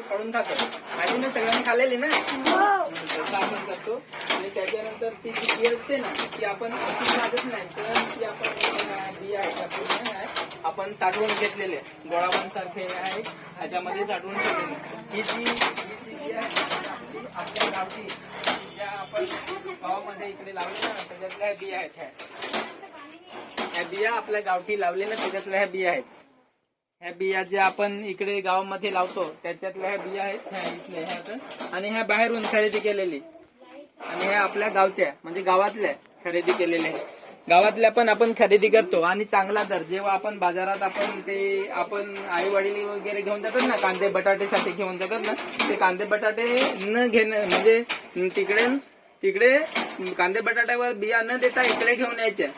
काढून खातो भाजी ना सगळ्यांनी खाल्लेली ना? तसं आपण करतो. आणि त्याच्यानंतर ती जी बी असते ना ती आपण अशी खातच नाही तर ती आपण बिया आहेत पूर्ण आहे, आपण साठवून घेतलेले गोळाबांसारखे आहे ह्याच्यामध्ये साठवून घेतलेले ही जी ही जी बिया आहे आपल्या गावठी ज्या आपण गावामध्ये इकडे लावले ना त्याच्यातल्या बिया आहेत ह्या. ह्या बिया आपल्या गावठी लावलेल्या त्याच्यातल्या ह्या बिया आहेत. ह्या बिया ज्या आपण इकडे गावामध्ये लावतो त्याच्यातल्या ह्या बिया आहेत ह्या इथल्या ह्या आणि ह्या बाहेरून खरेदी केलेली. आणि ह्या आपल्या गावच्या म्हणजे गावातल्या खरेदी केलेल्या आहेत. गावातल्या पण आपण खरेदी करतो आणि चांगला दर. जेव्हा आपण बाजारात आपण ते आपण आई वडील वगैरे घेऊन जातात ना कांदे बटाटेसाठी घेऊन जातात ना ते कांदे बटाटे न घेणं म्हणजे तिकडे तिकडे कांदे बटाट्यावर बिया न देता इकडे घेऊन यायच्या.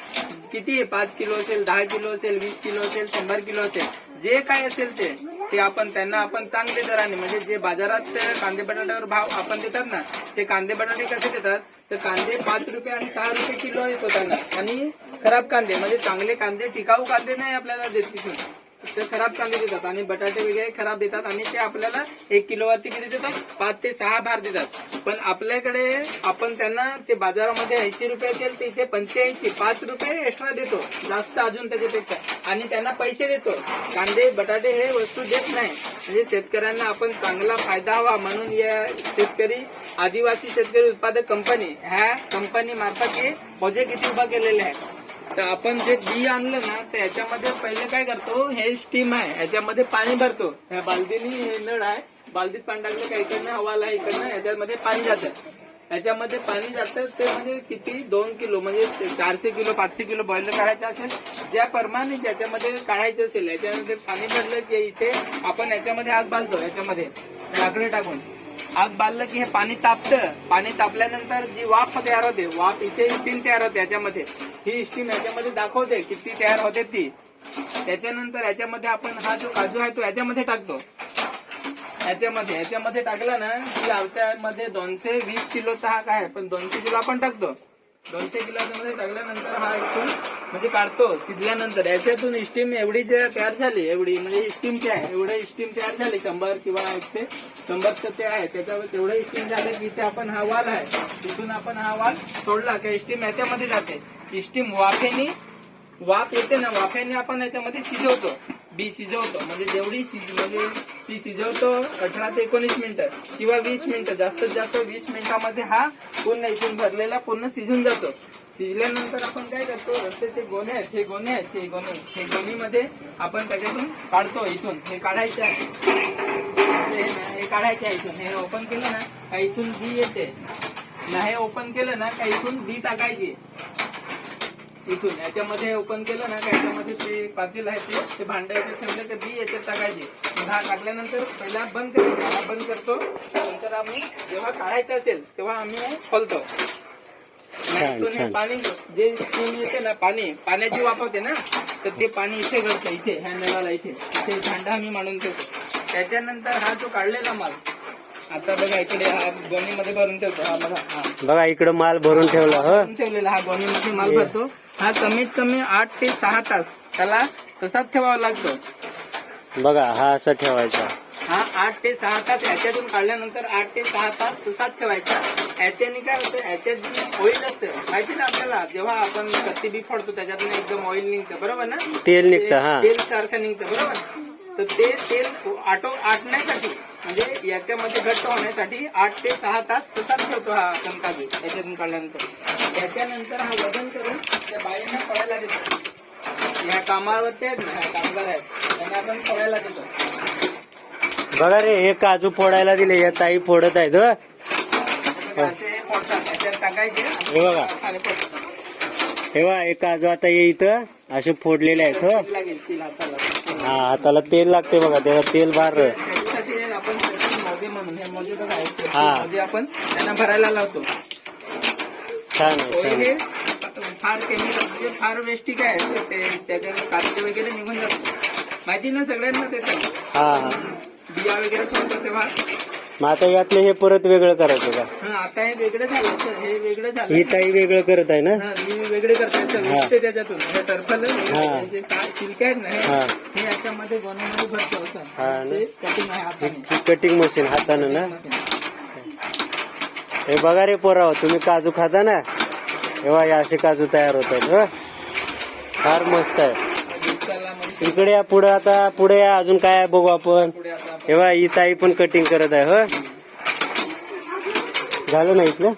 किती पाच किलो असेल दहा किलो असेल वीस किलो असेल शंभर किलो असेल. जे काय असेल ते ते आपण त्यांना आपण चांगले दराने म्हणजे जे बाजारात कांदे बटाट्यावर भाव आपण देतात ना ते कांदे बटाटे कसे देतात? तर कांदे पाच रुपये आणि सहा रुपये किलो येतो त्यांना आणि खराब कांदे म्हणजे चांगले कांदे टिकाऊ कांदे नाही आपल्याला देत तिथून. ते खराब कांदे देतात आणि बटाटे वगैरे खराब देतात आणि ते आपल्याला एक किलोवरती किती देतात? पाच ते सहा भार देतात. पण आपल्याकडे आपण त्यांना ते बाजारामध्ये ऐंशी रुपये असेल ते इथे पंच्याऐंशी पाच रुपये एक्स्ट्रा देतो. जास्त अजून त्याच्यापेक्षा. आणि त्यांना पैसे देतो. कांदे बटाटे हे वस्तू देत नाही. म्हणजे शेतकऱ्यांना आपण चांगला फायदा हवा म्हणून या शेतकरी आदिवासी शेतकरी उत्पादक कंपनी ह्या कंपनी मार्फत हे प्रोजेक्ट इथे उभा केलेले आहे. तर आपण जे बी आणलं ना तर याच्यामध्ये पहिले काय करतो हे स्टीम आहे. याच्यामध्ये पाणी भरतो. ह्या बालदीनी हे नळ आहे. बालदीत पाणी टाकलं का इकडनं हवाला इकडनं याच्यामध्ये पाणी जातं. याच्यामध्ये पाणी जातं ते म्हणजे किती? दोन किलो म्हणजे चारशे किलो पाचशे किलो बॉयलर काढायचं असेल ज्या प्रमाणे ज्याच्यामध्ये काढायचं असेल याच्यामध्ये पाणी भरलं की इथे आपण याच्यामध्ये आग बांधतो याच्यामध्ये. लाकडं टाकून. आग बांधलं की हे पाणी तापतं. पाणी तापल्यानंतर जी वाफ तयार होते वाफ इथे स्टीम तयार होते याच्यामध्ये. ही स्टीम याच्यामध्ये दाखवते किती तयार होते ती. त्याच्यानंतर याच्यामध्ये आपण हा जो काजू आहे तो याच्यामध्ये टाकतो. याच्यामध्ये याच्यामध्ये टाकला ना की आमच्यामध्ये दोनशे वीस किलोचा हा काय आहे, पण दोनशे किलो आपण टाकतो. दोनशे किलो मध्ये टाकल्यानंतर हा इथून म्हणजे काढतो शिजल्यानंतर. याच्यातून स्टीम एवढी जे तयार झाली एवढी म्हणजे स्टीमची आहे एवढे स्टीम तयार झाली शंभर किंवा एकशे शंभरचं ते आहे. त्याच्यावर तेवढे स्टीम झाले की इथे आपण हा वाल आहे. तिथून आपण हा वाल सोडला की स्टीम याच्यामध्ये जाते. स्टीम वाफेनी वाफ येते ना वाफ्याने आपण याच्यामध्ये शिजवतो. बी शिजवतो. म्हणजे जेवढी शिज म्हणजे ती शिजवतो अठरा ते एकोणीस मिनिटं किंवा वीस मिनिटं जास्तीत जास्त वीस मिनिटामध्ये हा पूर्ण इथून भरलेला पूर्ण शिजून जातो. शिजल्यानंतर आपण काय करतो रस्त्याचे ते गोणे आहेत हे गोणे आहेत हे गोणे हे गोणीमध्ये आपण त्याच्यातून काढतो इथून. हे काढायचे आहे. ना, हे काढायचे आहे इथून. हे ओपन केलं ना का इथून बी येते. ना हे ओपन केलं ना का इथून बी टाकायची. इथून. याच्यामध्ये ओपन केलं ना का याच्यामध्ये ते पातेल आहे ते ते भांडं याच्यात ठेवलं तर बी याच्यात टाकायचे. हा टाकल्यानंतर पहिला बंद करायचा. हा बंद करतो. नंतर आम्ही जेव्हा काढायचं असेल तेव्हा आम्ही खोलतो. पाणी जे स्टीम येते ना पाणी पाण्याची वापरते ना तर ते पाणी इथे घडतं इथे ह्या नळाला इथे. इथे भांडा आम्ही मांडून ठेवतो. त्याच्यानंतर हा जो काढलेला माल आता बघा इकडे हा गोणीमध्ये भरून ठेवतो. हा बघा हा. बघा इकडं माल भरून ठेवला ह. ठेवलेला हा गोणीमध्ये माल भरतो. हा कमीत कमी आठ ते सहा तास. त्याला तसाच ठेवावा लागतो. बघा हा असं ठेवायचा. हा आठ ते सहा तास ह्याच्यातून काढल्यानंतर आठ ते सहा तास तसाच ठेवायचा. ह्याच्याने काय होतं ह्याच्यात जी ऑइल असतं माहिती ना आपल्याला? जेव्हा आपण कत्ती बी फोडतो त्याच्यातून एकदम ऑइल निघतं बरोबर ना? तेल निघतं, हा. तेल सारखं निघतं बरोबर? तर ते तेल आटो आटण्यासाठी म्हणजे याच्यामध्ये घट्ट होण्यासाठी आठ ते सहा तास तसाच ठेवतो हा याच्यातून काढल्यानंतर. त्याच्यानंतर हा वजन करून त्या बाईंना देतो. ह्या कामगार आहेत. त्यांना आपण देतो. बघा रे हे काजू फोडायला दिले या ताई फोडत आहेत. असे फोडतात त्याच्यात टाकायचे. हे बघा. आणि फोडतात. हे बघा हे काजू आता ये इथं असे फोडलेले आहेत हो. तेल लागेल तेल हाताला. हा हाताला तेल लागते बघा त्याला तेल बार हे. आहेत ते. मोजे आपण त्यांना भरायला लावतो. छान आहे हे. फार केमिकल म्हणजे फार वेस्टिक आहे ते त्याच्यात कागद वगैरे निघून जातो माहिती ना सगळ्यांना त्याचं हा हा. बिया वगैरे सोडतो तेव्हा? मग आता यातले हे परत वेगळं करायचं का हा आता हे वेगळं झालं सर हे वेगळं झालं ही ताई वेगळं करत आहे ना हा, मी वेगळे करताय सर हा. त्याच्यातून हे टर्फल हा. जे सिल्क आहेत ना हे हा. हे याच्यामध्ये बनवून भरतो सर हा ना. ते कटिंग आहे हाताने ही कटिंग मशीन हातानं ना. हे बघा रे पोराव तुम्ही काजू खाता ना तेव्हा हे असे काजू तयार होत आहेत हं? फार मस्त आहे इकडे या पुढे आता पुढे या अजून काय आहे बघू आपण. पुढे आता तेव्हा ही ताई पण कटिंग करत आहे हो? झालं ना इथलं?